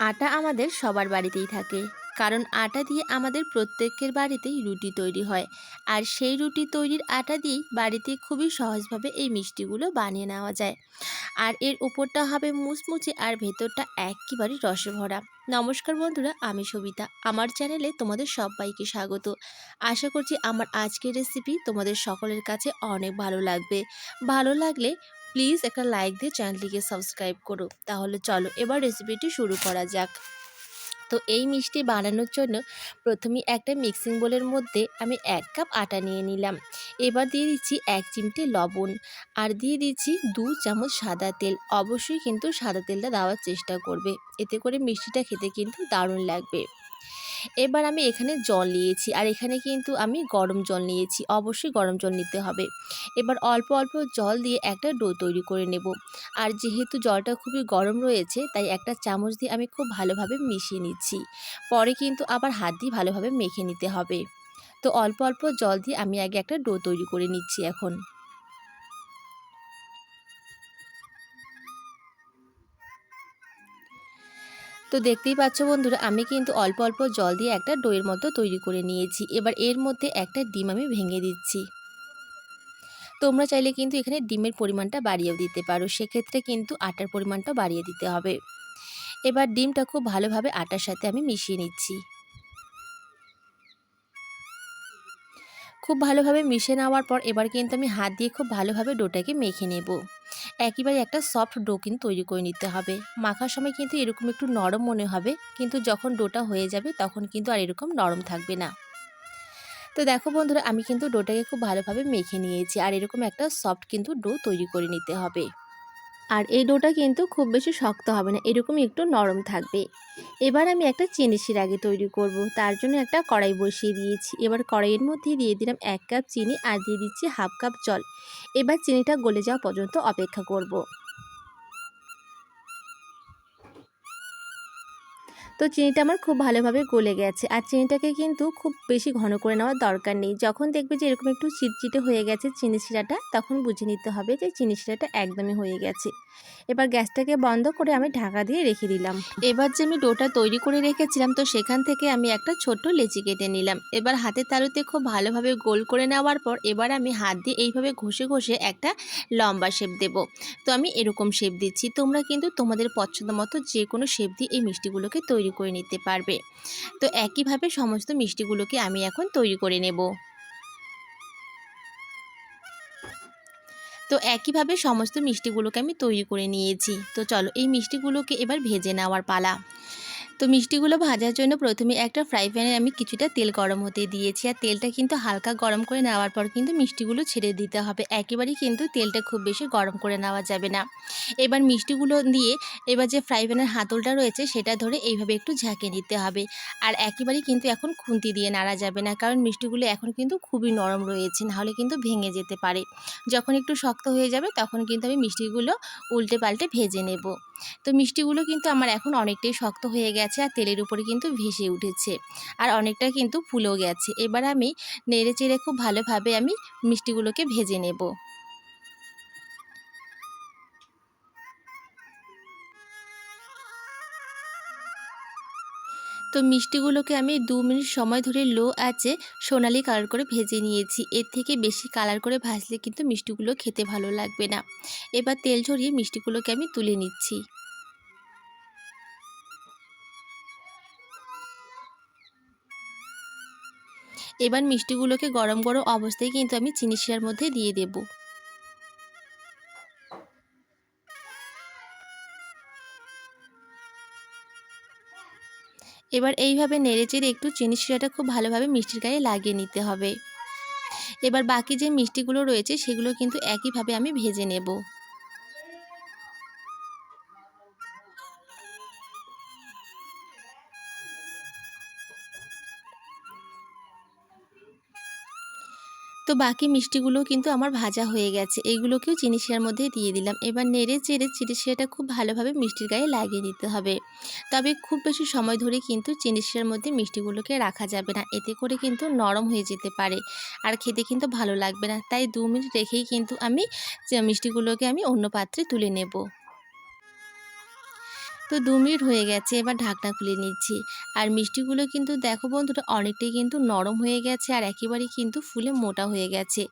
আটা আমাদের সবার বাড়িতেই থাকে। কারণ আটা দিয়ে আমাদের প্রত্যেকের বাড়িতেই রুটি তৈরি হয়। আর সেই রুটি তৈরির আটা দিয়েই বাড়িতে খুবই সহজভাবে এই মিষ্টিগুলো বানিয়ে নেওয়া যায়। আর এর উপরটা হবে মুচমুচে আর ভেতরটা একেবারে রসে ভরা নমস্কার বন্ধুরা, আমি সবিতা। আমার চ্যানেলে তোমাদের সবাইকে স্বাগত। আশা করছি আমার আজকের রেসিপি তোমাদের সকলের কাছে অনেক ভালো লাগবে। ভালো লাগলে প্লিজ একটা লাইক দিয়ে চ্যানেলটিকে সাবস্ক্রাইব করো। তাহলে চলো এবার রেসিপিটি শুরু করা যাক। তো এই মিষ্টি বানানোর জন্য প্রথমে একটা মিক্সিং বোলের মধ্যে আমি এক কাপ আটা নিয়ে নিলাম। এবার দিয়ে দিচ্ছি এক চিমটে লবণ আর দিয়ে দিচ্ছি দু চামচ সাদা তেল। অবশ্যই কিন্তু সাদা তেলটা দেওয়ার চেষ্টা করবে। এতে করে মিষ্টিটা খেতে কিন্তু দারুণ লাগবে। এবার আমি এখানে জল নিয়েছি আর এখানে কিন্তু আমি গরম জল নিয়েছি, অবশ্যই গরম জল নিতে হবে। এবার অল্প অল্প জল দিয়ে একটা ডো তৈরি করে নেব। আর যেহেতু জলটা খুবই গরম রয়েছে, তাই একটা চামচ দিয়ে আমি খুব ভালোভাবে মিশিয়ে নিচ্ছি। পরে কিন্তু আবার হাত দিয়ে ভালোভাবে মেখে নিতে হবে। তো অল্প অল্প জল দিয়ে আমি আগে একটা ডো তৈরি করে নিচ্ছি এখন। তো দেখতেই পাচ্ছ বন্ধুরা, আমি কিন্তু অল্প অল্প জল দিয়ে একটা ডোয়ের মতো তৈরি করে নিয়েছি। এবার এর মধ্যে একটা ডিম আমি ভেঙে দিচ্ছি। তোমরা চাইলে কিন্তু এখানে ডিমের পরিমাণটা বাড়িয়েও দিতে পারো। সেক্ষেত্রে কিন্তু আটার পরিমাণটা বাড়িয়ে দিতে হবে। এবার ডিমটা খুব ভালোভাবে আটার সাথে আমি মিশিয়ে নিচ্ছি। খুব ভালোভাবে মিশে নেওয়ার পর এবার কিন্তু আমি হাত দিয়ে খুব ভালোভাবে ডোটাকে মেখে নেব। একেবারে একটা সফট ডো কিন্তু তৈরি করে নিতে হবে। মাখার সময় কিন্তু এরকম একটু নরম মনে হবে, কিন্তু যখন ডোটা হয়ে যাবে তখন কিন্তু আর এরকম নরম থাকবে না। তো দেখো বন্ধুরা, আমি কিন্তু ডোটাকে খুব ভালোভাবে মেখে নিয়েছি আর এরকম একটা সফট কিন্তু ডো তৈরি করে নিতে হবে। আর এই ডোটা কিন্তু খুব বেশি শক্ত হবে না এরকম একটু নরম থাকবে। এবার আমি একটা চিনি আগে তৈরি করব, তার জন্য একটা কড়াই বসিয়ে দিয়েছি। এবার কড়াইয়ের মধ্যে দিয়ে দিলাম এক কাপ চিনি আর দিয়ে দিচ্ছি হাফ কাপ জল। এবার চিনিটা গলে যাওয়া পর্যন্ত অপেক্ষা করব। তো চিনিটা আমার খুব ভালোভাবে গলে গেছে। আর চিনিটাকে কিন্তু খুব বেশি ঘন করে নেওয়ার দরকার নেই। যখন দেখবে যে এরকম একটু চিটচিটে হয়ে গেছে চিনি শিরাটা, তখন বুঝে নিতে হবে যে চিনি শিরাটা একদমই হয়ে গেছে। এবার গ্যাসটাকে বন্ধ করে আমি ঢাকা দিয়ে রেখে দিলাম। এবার যে আমি ডোটা তৈরি করে রেখেছিলাম, তো সেখান থেকে আমি একটা ছোট্ট লেচি কেটে নিলাম। এবার হাতের তালুতে খুব ভালোভাবে গোল করে নেওয়ার পর, এবার আমি হাত দিয়ে এইভাবে ঘষে ঘষে একটা লম্বা শেপ দেব। তো আমি এরকম শেপ দিচ্ছি। তোমরা কিন্তু তোমাদের পছন্দ মতো যে কোনো শেপ দিয়ে এই মিষ্টিগুলোকে তৈরি করে নিতে পারবে। তো একইভাবে সমস্ত মিষ্টিগুলোকে আমি এখন তৈরি করে নেব। তো একইভাবে সমস্ত মিষ্টিগুলোকে আমি তৈরি করে নিয়েছি। তো চলো এই মিষ্টিগুলোকে এবার ভেজে নেওয়ার পালা। তো মিষ্টিগুলো ভাজার জন্য প্রথমে একটা ফ্রাই প্যানে আমি কিছুটা তেল গরম হতে দিয়েছি। আর তেলটা কিন্তু হালকা গরম করে নেওয়ার পর কিন্তু মিষ্টিগুলো ছেড়ে দিতে হবে। একেবারেই কিন্তু তেলটা খুব বেশি গরম করে নেওয়া যাবে না। এবার মিষ্টিগুলো দিয়ে এবার যে ফ্রাই প্যানের হাতলটা রয়েছে, সেটা ধরে এইভাবে একটু ঝাঁকে নিতে হবে। আর একেবারেই কিন্তু এখন খুন্তি দিয়ে নাড়া যাবে না। কারণ মিষ্টিগুলো এখন কিন্তু খুবই নরম রয়েছে নাহলে কিন্তু ভেঙে যেতে পারে। যখন একটু শক্ত হয়ে যাবে, তখন কিন্তু আমি মিষ্টিগুলো উল্টে পাল্টে ভেজে নেব। তো মিষ্টিগুলো কিন্তু আমার এখন অনেকটাই শক্ত হয়ে গেছে আর তেলের উপরে কিন্তু ভেসে উঠেছে। আর অনেকটা কিন্তু ফুলেও গেছে। এবার আমি নেড়ে চেড়ে খুব ভালোভাবে আমি মিষ্টিগুলোকে ভেজে নেব। তো মিষ্টিগুলোকে আমি দু মিনিট সময় ধরে লো আছে সোনালি কালার করে ভেজে নিয়েছি। এর থেকে বেশি কালার করে ভাজলে কিন্তু মিষ্টিগুলো খেতে ভালো লাগবে না। এবার তেল ঝরিয়ে মিষ্টিগুলোকে আমি তুলে নিচ্ছি। এবার মিষ্টিগুলোকে গরম গরম অবস্থায় কিন্তু আমি চিনি শিরার মধ্যে দিয়ে দেব। এবার এইভাবে নেড়ে চেড়ে একটু চিনি শিরাটা খুব ভালোভাবে মিষ্টির গায়ে লাগিয়ে নিতে হবে। এবার বাকি যে মিষ্টিগুলো রয়েছে সেগুলো কিন্তু একইভাবে আমি ভেজে নেব। তো বাকি মিষ্টিগুলো কিন্তু আমার ভাজা হয়ে গেছে। এইগুলোকেও চিনি শিরার মধ্যে দিয়ে দিলাম। এবার নেড়ে চেড়ে চিনি শিরাটা খুব ভালোভাবে মিষ্টির গায়ে লাগিয়ে দিতে হবে। তবে খুব বেশি সময় ধরে কিন্তু চিনি শিরার মধ্যে মিষ্টিগুলোকে রাখা যাবে না। এতে করে কিন্তু নরম হয়ে যেতে পারে আর খেতে কিন্তু ভালো লাগবে না। তাই দু মিনিট রেখেই কিন্তু আমি মিষ্টিগুলোকে আমি অন্য পাত্রে তুলে নেব। তো দু মিনিট হয়ে গেছে, এবার ঢাকনা খুলে নিচ্ছি। আর মিষ্টিগুলো কিন্তু দেখো বন্ধুরা, অনেকটাই কিন্তু নরম হয়ে গেছে আর একেবারেই কিন্তু ফুলে মোটা হয়ে গেছে।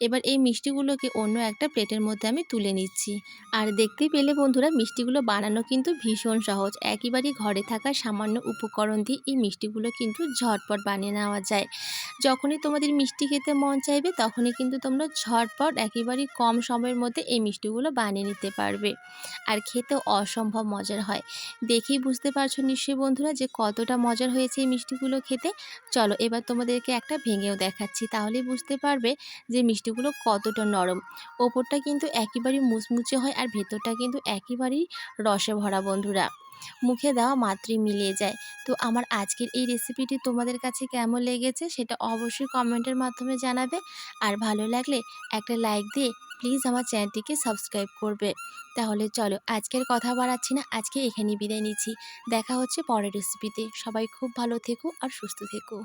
এবার এই মিষ্টিগুলোকে অন্য একটা প্লেটের মধ্যে আমি তুলে নিচ্ছি। আর দেখতে পেলে বন্ধুরা, মিষ্টিগুলো বানানো কিন্তু ভীষণ সহজ। একেবারেই ঘরে থাকা সামান্য উপকরণ দিয়ে এই মিষ্টিগুলো কিন্তু ঝটপট বানিয়ে নেওয়া যায়। যখনই তোমাদের মিষ্টি খেতে মন চাইবে, তখনই কিন্তু তোমরা ঝটপট একেবারেই কম সময়ের মধ্যে এই মিষ্টিগুলো বানিয়ে নিতে পারবে। আর খেতেও অসম্ভব মজার হয়। দেখেই বুঝতে পারছ নিশ্চয়ই বন্ধুরা যে কতটা মজার হয়েছে এই মিষ্টিগুলো খেতে। চলো এবার তোমাদেরকে একটা ভেঙেও দেখাচ্ছি, তাহলেই বুঝতে পারবে যে মিষ্টিগুলো কতটা নরম। ওপরটা কিন্তু একেবারেই মুচমুচে হয় আর ভেতরটা কিন্তু একেবারেই রসে ভরা বন্ধুরা। মুখে দেওয়া মাত্রই মিলিয়ে যায়। তো আমার আজকের এই রেসিপিটি তোমাদের কাছে কেমন লেগেছে সেটা অবশ্যই কমেন্টের মাধ্যমে জানাবে। আর ভালো লাগলে একটা লাইক দিয়ে প্লিজ আমার চ্যানেলটিকে সাবস্ক্রাইব করবে। তাহলে চলো আজকের কথা বাড়াচ্ছি না, আজকে এখানে বিদায় নিচ্ছি। দেখা হচ্ছে পরের রেসিপিতে সবাই খুব ভালো থেকো আর সুস্থ থেকো।